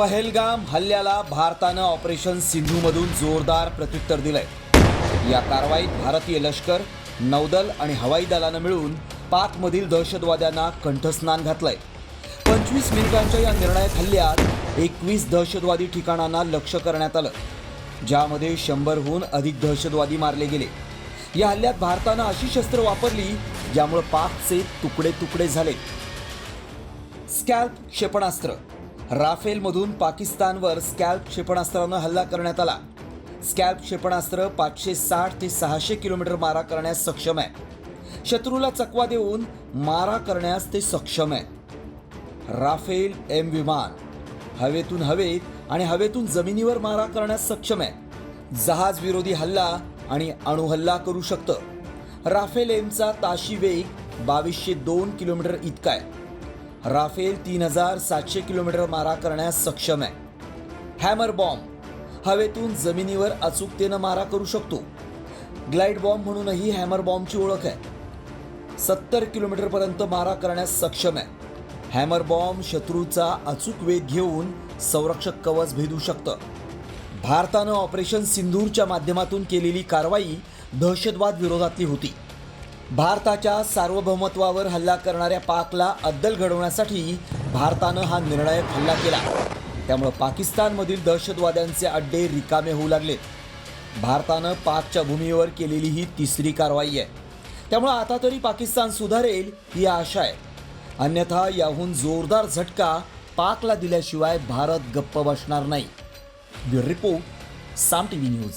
पहेलगाम हल्ल्याला भारतानं ऑपरेशन सिंधूमधून जोरदार प्रत्युत्तर दिलंय. या कारवाईत भारतीय लष्कर नौदल आणि हवाई दलानं मिळून पाकमधील दहशतवाद्यांना कंठस्नान घातलंय. पंचवीस मिनिटांच्या या निर्णायक हल्ल्यात एकवीस दहशतवादी ठिकाणांना लक्ष करण्यात आलं ज्यामध्ये शंभरहून अधिक दहशतवादी मारले गेले. या हल्ल्यात भारतानं अशी शस्त्र वापरली ज्यामुळे पाकचे तुकडे तुकडे झाले. स्कॅल्प क्षेपणास्त्र राफेलमधून पाकिस्तानवर स्कॅल्प क्षेपणास्त्रानं हल्ला करण्यात आला. स्कॅल्प क्षेपणास्त्र पाचशे साठ ते सहाशे किलोमीटर मारा करण्यास सक्षम आहे. शत्रूला चकवा देऊन मारा करण्यास ते सक्षम आहे राफेल एम विमान हवेतून हवेत आणि हवेतून जमिनीवर मारा करण्यास सक्षम आहे. जहाज विरोधी हल्ला आणि अणुहल्ला करू शकतं. राफेल एमचा ताशी वेग बावीसशे दोन किलोमीटर इतका आहे. राफेल तीन हजार सातशे किलोमीटर मारा करण्यास सक्षम आहे. हॅमर बॉम्ब हवेतून जमिनीवर अचूकतेनं मारा करू शकतो. ग्लाइड बॉम्ब म्हणूनही हॅमर बॉम्बची ओळख आहे. सत्तर किलोमीटरपर्यंत मारा करण्यास सक्षम आहे. हॅमर बॉम्ब शत्रूचा अचूक वेग घेऊन संरक्षक कवच भेदू शकतं. भारतानं ऑपरेशन सिंधूरच्या माध्यमातून केलेली कारवाई दहशतवाद विरोधातली होती. भारताच्या सार्वभौमत्वावर हल्ला करणाऱ्या पाकला अद्दल घडवण्यासाठी भारतानं हा निर्णायक हल्ला केला. त्यामुळं पाकिस्तानमधील दहशतवाद्यांचे अड्डे रिकामे होऊ लागलेत भारतानं पाकच्या भूमीवर केलेली ही तिसरी कारवाई आहे. त्यामुळं आता तरी पाकिस्तान सुधारेल ही आशा आहे. अन्यथा याहून जोरदार झटका पाकला दिल्याशिवाय भारत गप्प बसणार नाही. Bureau report Saam T V news.